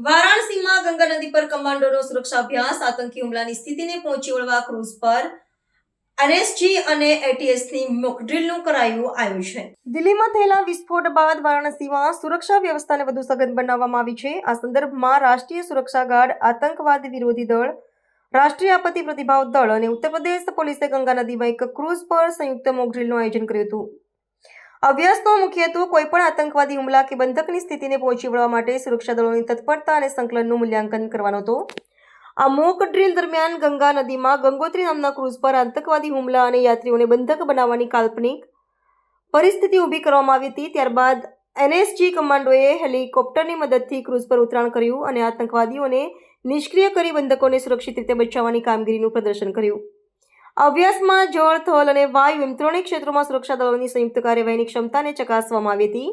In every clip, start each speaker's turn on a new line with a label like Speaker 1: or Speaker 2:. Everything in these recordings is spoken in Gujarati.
Speaker 1: ગંગા નદી પર કમાન્ડોનો સુરક્ષા અભ્યાસ, આતંકી હુમલાની સ્થિતિને પહોંચી વળવા ક્રૂઝ પર એનએસજી અને એટીએસની મોકડ્રીલનું કરાયું આયોજન. દિલ્હીમાં થયેલા વિસ્ફોટ બાદ વારાણસીમાં સુરક્ષા વ્યવસ્થાને વધુ સઘન બનાવવામાં આવી છે. આ સંદર્ભમાં રાષ્ટ્રીય સુરક્ષા ગાર્ડ, આતંકવાદ વિરોધી દળ, રાષ્ટ્રીય આપત્તિ પ્રતિભાવ દળ અને ઉત્તર પ્રદેશ પોલીસે ગંગા નદીમાં એક ક્રૂઝ પર સંયુક્ત મોકડ્રીલનું આયોજન કર્યું હતું. અભ્યાસનો મુખ્ય કોઈપણ આતંકવાદી હુમલા કે બંધકની સ્થિતિને પહોંચી વળવા માટે સુરક્ષા દળોની તત્પરતા અને સંકલનનું મૂલ્યાંકન કરવાનો હતો. આ મોક ડ્રીલ દરમિયાન ગંગા નદીમાં ગંગોત્રી નામના ક્રૂઝ પર આતંકવાદી હુમલા અને યાત્રીઓને બંધક બનાવવાની કાલ્પનિક પરિસ્થિતિ ઊભી કરવામાં આવી હતી. ત્યારબાદ એનએસજી કમાન્ડોએ હેલિકોપ્ટરની મદદથી ક્રૂઝ પર ઉતરાણ કર્યું અને આતંકવાદીઓને નિષ્ક્રિય કરી બંધકોને સુરક્ષિત રીતે બચાવવાની કામગીરીનું પ્રદર્શન કર્યું. અભ્યાસમાં જળ, થલ અને વાયુ એમ ત્રણેય ક્ષેત્રોમાં સુરક્ષા દળોની સંયુક્ત કાર્યવાહીની ક્ષમતાને ચકાસવામાં આવી હતી.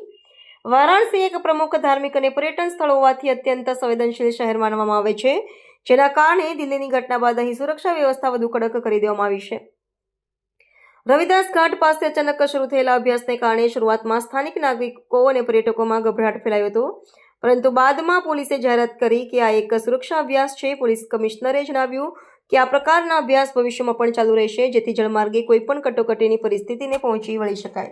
Speaker 1: વારાણસી એક પ્રમુખ ધાર્મિક અને પર્યટન સ્થળ હોવાથી અત્યંત સંવેદનશીલ શહેર માનવામાં આવે છે, જેના કારણે દિલ્હીની ઘટના બાદ અહીં સુરક્ષા વ્યવસ્થા વધુ કડક કરી દેવામાં આવી છે. રવિદાસ ઘાટ પાસે અચાનક શરૂ થયેલા અભ્યાસને કારણે શરૂઆતમાં સ્થાનિક નાગરિકો અને પર્યટકોમાં ગભરાટ ફેલાયો હતો, પરંતુ બાદમાં પોલીસે જાહેરાત કરી કે આ એક સુરક્ષા અભ્યાસ છે, પોલીસ કમિશનરે જણાવ્યું કે આ પ્રકારના અભ્યાસ ભવિષ્યમાં પણ ચાલુ રહેશે, જેથી જળમાર્ગે કોઈપણ કટોકટીની પરિસ્થિતિને પહોંચી વળી શકાય.